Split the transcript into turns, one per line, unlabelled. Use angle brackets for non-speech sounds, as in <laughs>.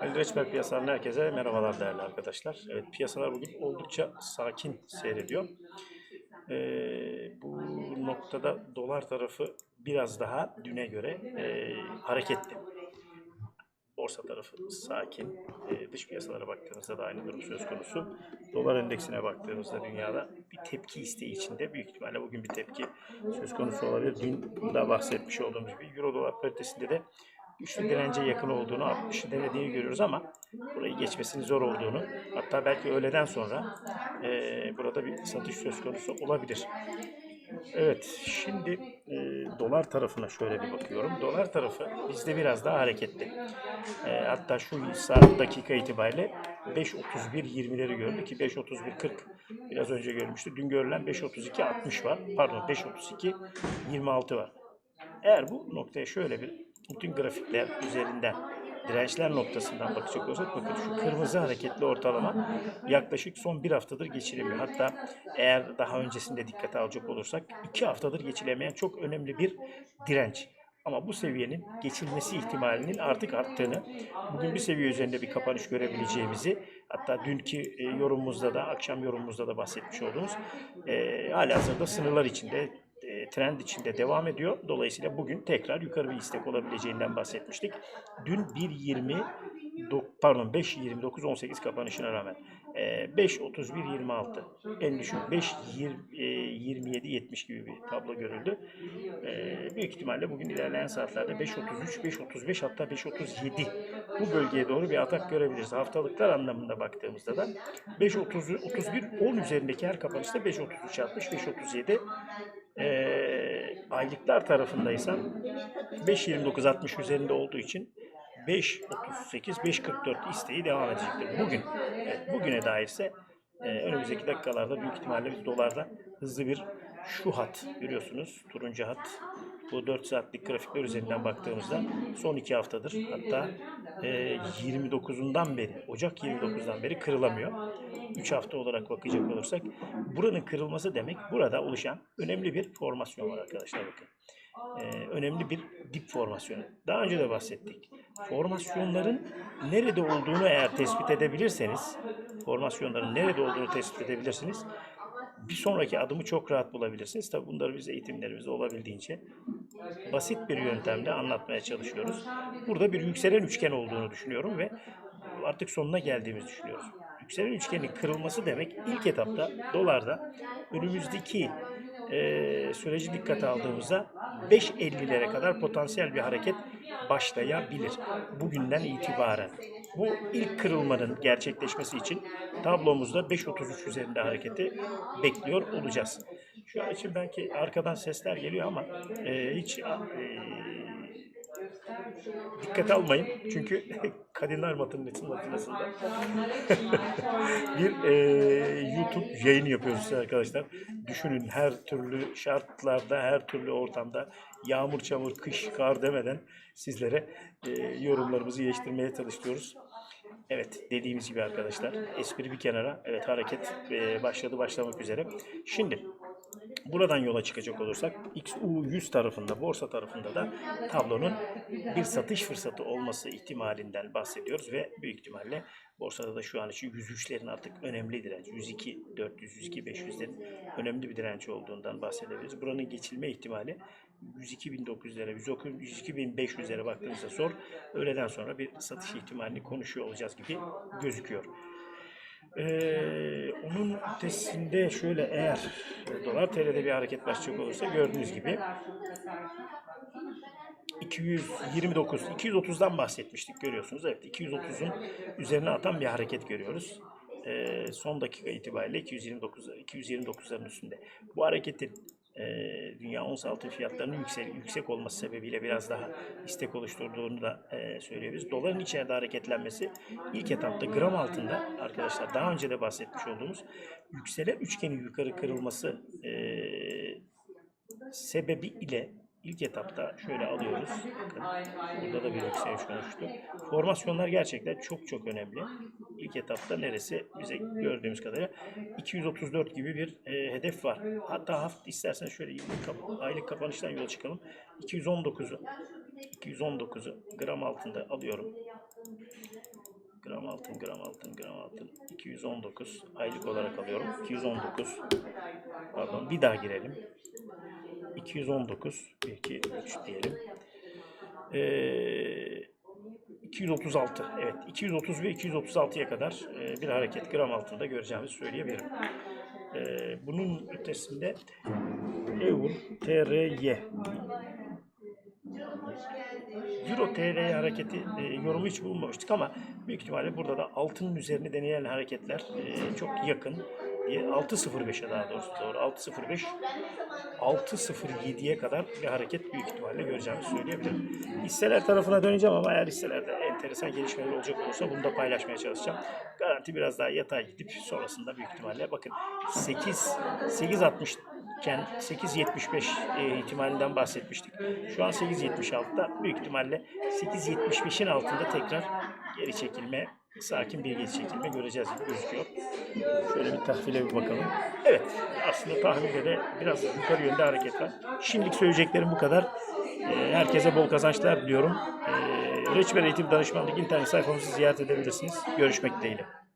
Ali Reçber piyasalarından herkese merhabalar değerli arkadaşlar. Evet piyasalar bugün oldukça sakin seyrediyor. Ee, bu noktada dolar tarafı biraz daha düne göre e, hareketli. Borsa tarafı sakin. Ee, dış piyasalara baktığımızda da aynı durum söz konusu. Dolar endeksine baktığımızda dünyada bir tepki isteği içinde büyük ihtimalle bugün bir tepki söz konusu olabilir. Dün da bahsetmiş olduğumuz gibi Euro dolar paritesinde de güçlü dirence yakın olduğunu, 60'ı denediğini görüyoruz ama burayı geçmesinin zor olduğunu, hatta belki öğleden sonra eee, burada bir satış söz konusu olabilir. Evet, şimdi eee, dolar tarafına şöyle bir bakıyorum. Dolar tarafı bizde biraz daha hareketli. Eee, hatta şu saat dakika itibariyle 5.31.20'leri gördü ki 5.31.40 biraz önce görmüştü. Dün görülen 5.32.60 var. Pardon 5.32.26 var. Eğer bu noktaya şöyle bir bütün grafikler üzerinden dirençler noktasından bakacak olursak bakın şu kırmızı hareketli ortalama yaklaşık son bir haftadır geçilemiyor. Hatta eğer daha öncesinde dikkate alacak olursak iki haftadır geçilemeyen çok önemli bir direnç. Ama bu seviyenin geçilmesi ihtimalinin artık arttığını, bugün bir seviye üzerinde bir kapanış görebileceğimizi, hatta dünkü e, yorumumuzda da, akşam yorumumuzda da bahsetmiş olduğumuz e, halihazırda sınırlar içinde, trend içinde devam ediyor. Dolayısıyla bugün tekrar yukarı bir istek olabileceğinden bahsetmiştik. Dün 1.20 dok- pardon 5.29 18 kapanışına rağmen e, 5.31 26 en düşük 5.27 70 gibi bir tablo görüldü. E, büyük ihtimalle bugün ilerleyen saatlerde 5.33 5.35 hatta 5.37 bu bölgeye doğru bir atak görebiliriz. Haftalıklar anlamında baktığımızda da 5.30 31 10 üzerindeki her kapanışta 5.33 60 5.37 e, aylıklar tarafındaysa 5.29-60 üzerinde olduğu için 5.38-5.44 isteği devam edecektir. Bugün, evet, bugüne dairse e, önümüzdeki dakikalarda büyük ihtimalle biz dolarda hızlı bir şu hat görüyorsunuz. Turuncu hat. Bu 4 saatlik grafikler üzerinden baktığımızda son 2 haftadır hatta e, 29'undan beri, Ocak 29'dan beri kırılamıyor. 3 hafta olarak bakacak olursak buranın kırılması demek burada oluşan önemli bir formasyon var arkadaşlar bakın. Ee, önemli bir dip formasyonu. Daha önce de bahsettik. Formasyonların nerede olduğunu eğer tespit edebilirseniz, formasyonların nerede olduğunu tespit edebilirsiniz, bir sonraki adımı çok rahat bulabilirsiniz. Tabi bunları biz eğitimlerimizde olabildiğince basit bir yöntemle anlatmaya çalışıyoruz. Burada bir yükselen üçgen olduğunu düşünüyorum ve artık sonuna geldiğimizi düşünüyoruz. Yükselen üçgenin kırılması demek ilk etapta dolarda önümüzdeki e, süreci dikkate aldığımızda 5.50'lere kadar potansiyel bir hareket başlayabilir. Bugünden itibaren. Bu ilk kırılmanın gerçekleşmesi için tablomuzda 5.33 üzerinde hareketi bekliyor olacağız. Şu an için belki arkadan sesler geliyor ama e, hiç e, dikkate almayın. Çünkü <laughs> Kadınlar Matinesi makinesinde bir e, YouTube yayını yapıyoruz size arkadaşlar. Düşünün her türlü şartlarda, her türlü ortamda yağmur, çamur, kış, kar demeden sizlere e, yorumlarımızı geçtirmeye çalışıyoruz. Evet dediğimiz gibi arkadaşlar espri bir kenara evet hareket e, başladı başlamak üzere. Şimdi Buradan yola çıkacak olursak XU100 tarafında, borsa tarafında da tablonun bir satış fırsatı olması ihtimalinden bahsediyoruz ve büyük ihtimalle borsada da şu an için 103'lerin artık önemli direnç, 102 400, 102 500'lerin önemli bir direnç olduğundan bahsedebiliriz. Buranın geçilme ihtimali 102.900'lere, 102.500'lere baktığınızda zor. Öğleden sonra bir satış ihtimalini konuşuyor olacağız gibi gözüküyor. Ee, onun ötesinde şöyle eğer dolar TL'de bir hareket başlayacak olursa gördüğünüz gibi 229, 230'dan bahsetmiştik görüyorsunuz. Evet 230'un üzerine atan bir hareket görüyoruz. Ee, son dakika itibariyle 229 229'ların üstünde. Bu hareketin e, dünya ons altın fiyatlarının yüksek, yüksek olması sebebiyle biraz daha istek oluşturduğunu da e, söyleyebiliriz. Doların içeride hareketlenmesi ilk etapta gram altında arkadaşlar daha önce de bahsetmiş olduğumuz yükselen üçgenin yukarı kırılması e, sebebi ile ilk etapta şöyle alıyoruz. Bakın burada da bir yükseliş oluştu. Formasyonlar gerçekten çok çok önemli. İlk etapta neresi? Bize gördüğümüz kadarıyla 234 gibi bir e, hedef var. Hatta hafta istersen şöyle kap- aylık kapanıştan yola çıkalım. 219'u 219'u gram altında alıyorum. 219 aylık olarak alıyorum. 219 pardon bir daha girelim. 219 1 2 3 diyelim. Ee, 236 evet 230 ve 236'ya kadar e, bir hareket gram altında göreceğimizi söyleyebilirim. Ee, bunun ötesinde EUR TRY Euro TL hareketi e, yorumu hiç bulmamıştık ama büyük ihtimalle burada da altının üzerine deneyen hareketler e, çok yakın 6.05'e daha doğrusu doğru 6.05 6.07'ye kadar bir hareket büyük ihtimalle göreceğimizi söyleyebilirim. Hisseler tarafına döneceğim ama eğer hisselerde enteresan gelişmeler olacak olursa bunu da paylaşmaya çalışacağım. Garanti biraz daha yatay gidip sonrasında büyük ihtimalle bakın 8 8.60 iken 8.75 e, ihtimalinden bahsetmiştik. Şu an 8.76'da büyük ihtimalle 8.75'in altında tekrar geri çekilme, sakin bir geri çekilme göreceğiz gibi gözüküyor. Şöyle bir tahvile bir bakalım. Evet, aslında tahvilde de biraz yukarı yönde hareket var. Şimdilik söyleyeceklerim bu kadar. E, herkese bol kazançlar diliyorum. E, Reçber Eğitim Danışmanlık internet sayfamızı ziyaret edebilirsiniz. Görüşmek dileğiyle.